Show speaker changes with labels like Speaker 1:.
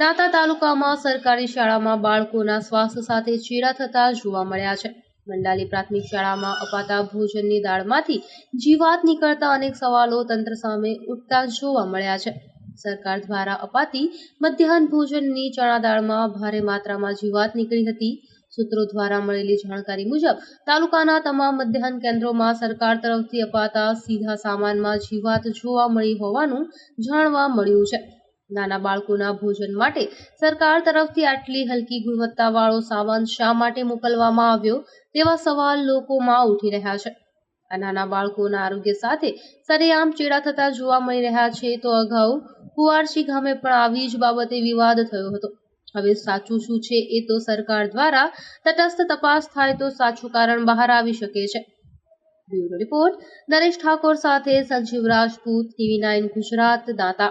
Speaker 1: દાંતા તાલુકામાં સરકારી શાળામાં બાળકોના સ્વાસ્થ્ય સાથે ચેડા થતા જોવા મળ્યા છે. મંડાલી પ્રાથમિક શાળામાં અપાતા ભોજનની દાળમાંથી જીવાત નીકળતા અનેક સવાલો તંત્ર સામે ઉઠતા જોવા મળ્યા છે. સરકાર દ્વારા અપાતી મધ્યાહન ભોજનની ચણા દાળમાં ભારે માત્રામાં જીવાત નીકળી હતી. સૂત્રો દ્વારા મળેલી જાણકારી મુજબ, તાલુકાના તમામ મધ્યાહન કેન્દ્રોમાં સરકાર તરફથી અપાતા સીધા સામાનમાં જીવાત જોવા મળી હોવાનું જાણવા મળ્યું છે. નાના બાળકોના ભોજન માટે સરકાર તરફથી આટલી હલકી ગુણવત્તાવાળો સામાન શા માટે મોકલવામાં આવ્યો તેવા સવાલ લોકોમાં ઉઠી રહ્યા છે. આ નાના બાળકોના આરોગ્ય સાથે સરેઆમ ચેડા થતા જોવા મળી રહ્યા છે તો અગાઉ કુવારશી ગામે પણ આવી જ બાબતે વિવાદ થયો હતો. હવે સાચું શું છે એ તો સરકાર દ્વારા તટસ્થ તપાસ થાય તો સાચું કારણ બહાર આવી શકે છે. બ્યુરો રિપોર્ટ નરેશ ઠાકોર સાથે સંજીવ રાજપૂત, ટીવી નાઇન ગુજરાત, દાંતા